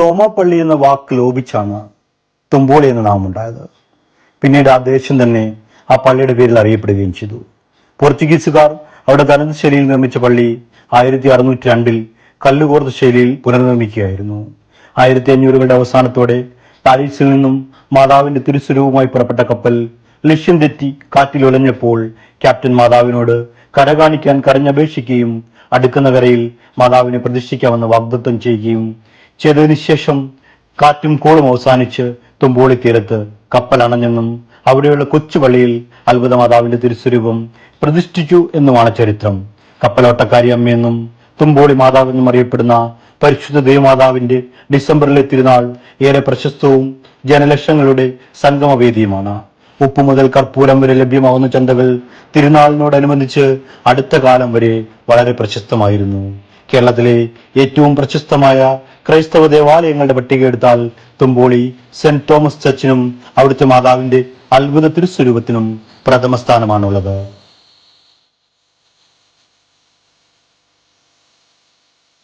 തോമാപ്പള്ളി എന്ന വാക്ക് ലോപിച്ചാണ് തുമ്പോളി എന്ന നാമം ഉണ്ടായത് പിന്നീട് ആ ദേശം തന്നെ ആ പള്ളിയുടെ പേരിൽ അറിയപ്പെടുകയും ചെയ്തു. പോർച്ചുഗീസുകാർ അവിടെ തനത് ശൈലിയിൽ നിർമ്മിച്ച പള്ളി ആയിരത്തി അറുന്നൂറ്റി രണ്ടിൽ കല്ലുകോർത്ത ശൈലിയിൽ പുനർനിർമ്മിക്കുകയായിരുന്നു. ആയിരത്തി അഞ്ഞൂറുകളുടെ അവസാനത്തോടെ പാരീസിൽ നിന്നും മാതാവിന്റെ തിരുസ്വരൂപമായി പുറപ്പെട്ട കപ്പൽ ലക്ഷ്യം തെറ്റി കാറ്റിൽ ഉലഞ്ഞപ്പോൾ ക്യാപ്റ്റൻ മാതാവിനോട് കര കാണിക്കാൻ കരഞ്ഞപേക്ഷിക്കുകയും അടുക്കുന്ന കരയിൽ മാതാവിനെ പ്രതിഷ്ഠിക്കാമെന്ന് വാഗ്ദത്തം ചെയ്യുകയും ചെയ്തതിനു ശേഷം കാറ്റും കോളും അവസാനിച്ച് തുമ്പോളി തീരത്ത് കപ്പൽ അണഞ്ഞെന്നും അവിടെയുള്ള കൊച്ചു പള്ളിയിൽ അത്ഭുത മാതാവിന്റെ തിരുസ്വരൂപം പ്രതിഷ്ഠിച്ചു എന്നുമാണ് ചരിത്രം. കപ്പലോട്ടക്കാരി അമ്മയെന്നും തുമ്പോളി മാതാവെന്നും അറിയപ്പെടുന്ന പരിശുദ്ധ ദേവമാതാവിന്റെ ഡിസംബറിലെ തിരുനാൾ ഏറെ പ്രശസ്തവും ജനലക്ഷങ്ങളുടെ സംഗമവേദിയുമാണ്. ഉപ്പ് മുതൽ കർപ്പൂരം വരെ ലഭ്യമാകുന്ന ചന്തകൾ തിരുനാളിനോടനുബന്ധിച്ച് അടുത്ത കാലം വരെ വളരെ പ്രശസ്തമായിരുന്നു. കേരളത്തിലെ ഏറ്റവും പ്രശസ്തമായ ക്രൈസ്തവ ദേവാലയങ്ങളുടെ പട്ടിക എടുത്താൽ തുമ്പോളി സെന്റ് തോമസ് ചർച്ചിനും അവിടുത്തെ മാതാവിന്റെ അത്ഭുത തിരുസ്വരൂപത്തിനും പ്രഥമ സ്ഥാനമാണുള്ളത്.